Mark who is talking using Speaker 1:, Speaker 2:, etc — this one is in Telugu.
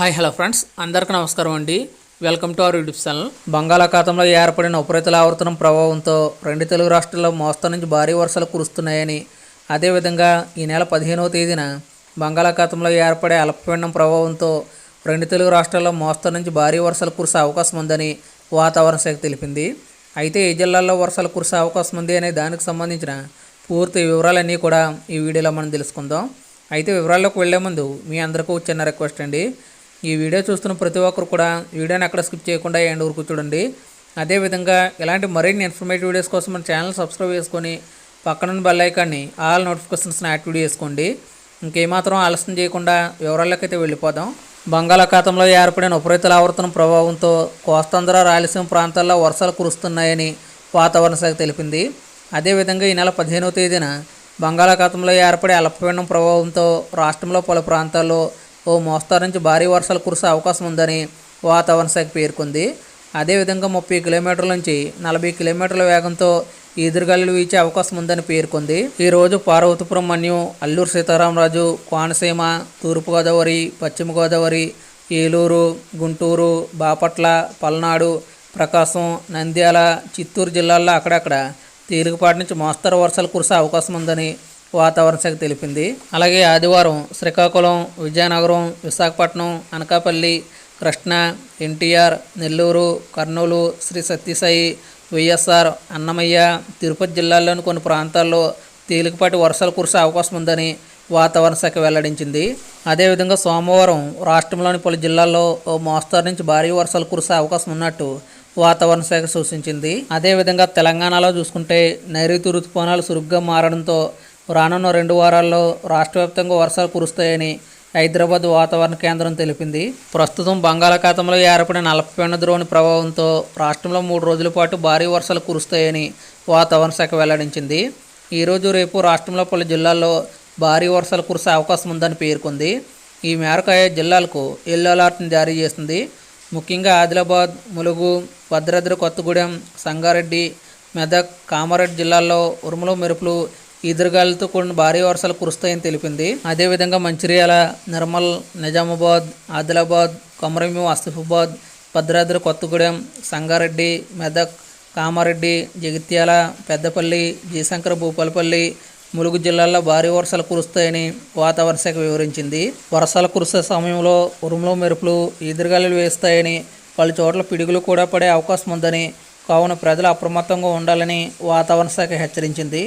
Speaker 1: Hi hello friends. అందరికీ నమస్కారం అండి. Welcome to our YouTube channel. బంగాళాఖాతంలో ఏర్పడిన ఉపరితల ఆవర్తనం ప్రభావంతో రెండు తెలుగు రాష్ట్రాల్లో మోస్తరు నుంచి భారీ వర్షాలు కురుస్తున్నాయని అదేవిధంగా ఈ నెల పదిహేనవ తేదీన బంగాళాఖాతంలో ఏర్పడే అల్పపీడనం ప్రభావంతో రెండు తెలుగు రాష్ట్రాల్లో మోస్తరు నుంచి భారీ వర్షాలు కురిసే అవకాశం ఉందని వాతావరణ శాఖ తెలిపింది. అయితే ఏ జిల్లాల్లో వర్షాలు కురిసే అవకాశం ఉంది అనే దానికి సంబంధించిన పూర్తి వివరాలన్నీ కూడా ఈ వీడియోలో మనం తెలుసుకుందాం. అయితే వివరాల్లోకి వెళ్ళే ముందు మీ అందరికీ చిన్న రిక్వెస్ట్ అండి. ఈ వీడియో చూస్తున్న ప్రతి ఒక్కరు కూడా వీడియోని అక్కడ స్కిప్ చేయకుండా ఎండ్ వరకు చూడండి. అదేవిధంగా ఇలాంటి మరిన్ని ఇన్ఫర్మేటివ్ వీడియోస్ కోసం మన ఛానల్ సబ్స్క్రైబ్ చేసుకొని పక్కనున్న బెల్ ఐకాన్ని ఆల్ నోటిఫికేషన్స్ని యాక్టివేట్ చేసుకోండి. ఇంకేమాత్రం ఆలస్యం చేయకుండా వివరాల్లోకి అయితే వెళ్ళిపోదాం. బంగాళాఖాతంలో ఏర్పడిన ఉపరితల ఆవర్తనం ప్రభావంతో కోస్తాంధ్ర రాయలసీమ ప్రాంతాల్లో వర్షాలు కురుస్తున్నాయని వాతావరణ శాఖ తెలిపింది. అదేవిధంగా ఈ నెల పదిహేనవ తేదీన బంగాళాఖాతంలో ఏర్పడే అల్పపీడనం ప్రభావంతో రాష్ట్రంలో పలు ప్రాంతాల్లో ఓ మోస్తారు నుంచి భారీ వర్షాలు కురిసే అవకాశం ఉందని వాతావరణ శాఖ పేర్కొంది. అదేవిధంగా ముప్పై కిలోమీటర్ల నుంచి నలభై కిలోమీటర్ల వేగంతో ఈదురుగాలు వీచే అవకాశం ఉందని పేర్కొంది. ఈరోజు పార్వతీపురం మన్యం అల్లూరు సీతారామరాజు కోనసీమ తూర్పుగోదావరి పశ్చిమ గోదావరి ఏలూరు గుంటూరు బాపట్ల పల్నాడు ప్రకాశం నంద్యాల చిత్తూరు జిల్లాల్లో అక్కడక్కడ తేలికపాటి నుంచి మోస్తరు వర్షాలు కురిసే అవకాశం ఉందని వాతావరణ శాఖ తెలిపింది. అలాగే ఆదివారం శ్రీకాకుళం విజయనగరం విశాఖపట్నం అనకాపల్లి కృష్ణా ఎన్టీఆర్ నెల్లూరు కర్నూలు శ్రీ సత్యసాయి వైఎస్ఆర్ అన్నమయ్య తిరుపతి జిల్లాల్లోని కొన్ని ప్రాంతాల్లో తేలికపాటి వర్షాలు కురిసే అవకాశం ఉందని వాతావరణ శాఖ వెల్లడించింది. అదేవిధంగా సోమవారం రాష్ట్రంలోని పలు జిల్లాల్లో ఓ మోస్తరు నుంచి భారీ వర్షాలు కురిసే అవకాశం ఉన్నట్టు వాతావరణ శాఖ సూచించింది. అదేవిధంగా తెలంగాణలో చూసుకుంటే నైరుతి ఋతుపవనాలు చురుగ్గా మారడంతో రానున్న రెండు వారాల్లో రాష్ట్ర వ్యాప్తంగా వర్షాలు కురుస్తాయని హైదరాబాద్ వాతావరణ కేంద్రం తెలిపింది. ప్రస్తుతం బంగాళాఖాతంలో ఏర్పడిన అల్పపీడన ద్రోణి ప్రభావంతో రాష్ట్రంలో మూడు రోజుల పాటు భారీ వర్షాలు కురుస్తాయని వాతావరణ శాఖ వెల్లడించింది. ఈరోజు రేపు రాష్ట్రంలో పలు జిల్లాల్లో భారీ వర్షాలు కురిసే అవకాశం ఉందని పేర్కొంది. ఈ మేరకు ఆయా జిల్లాలకు ఎల్లో అలర్ట్ని జారీ చేసింది. ముఖ్యంగా ఆదిలాబాద్ ములుగు భద్రాద్రి కొత్తగూడెం సంగారెడ్డి మెదక్ కామారెడ్డి జిల్లాల్లో ఉరుములు మెరుపులు ఈదురుగాలితో కూడిన భారీ వర్షాలు కురుస్తాయని తెలిపింది. అదేవిధంగా మంచిర్యాల నిర్మల్ నిజామాబాద్ ఆదిలాబాద్ కొమరంభీం ఆసిఫాబాద్ భద్రాద్రి కొత్తగూడెం సంగారెడ్డి మెదక్ కామారెడ్డి జగిత్యాల పెద్దపల్లి జయశంకర భూపాలపల్లి ములుగు జిల్లాల్లో భారీ వర్షాలు కురుస్తాయని వాతావరణ శాఖ వివరించింది. వర్షాలు కురిసే సమయంలో ఉరుములు మెరుపులు ఈదురుగాలులు వేస్తాయని పలు చోట్ల పిడుగులు కూడా పడే అవకాశం ఉందని కావున ప్రజలు అప్రమత్తంగా ఉండాలని వాతావరణ శాఖ హెచ్చరించింది.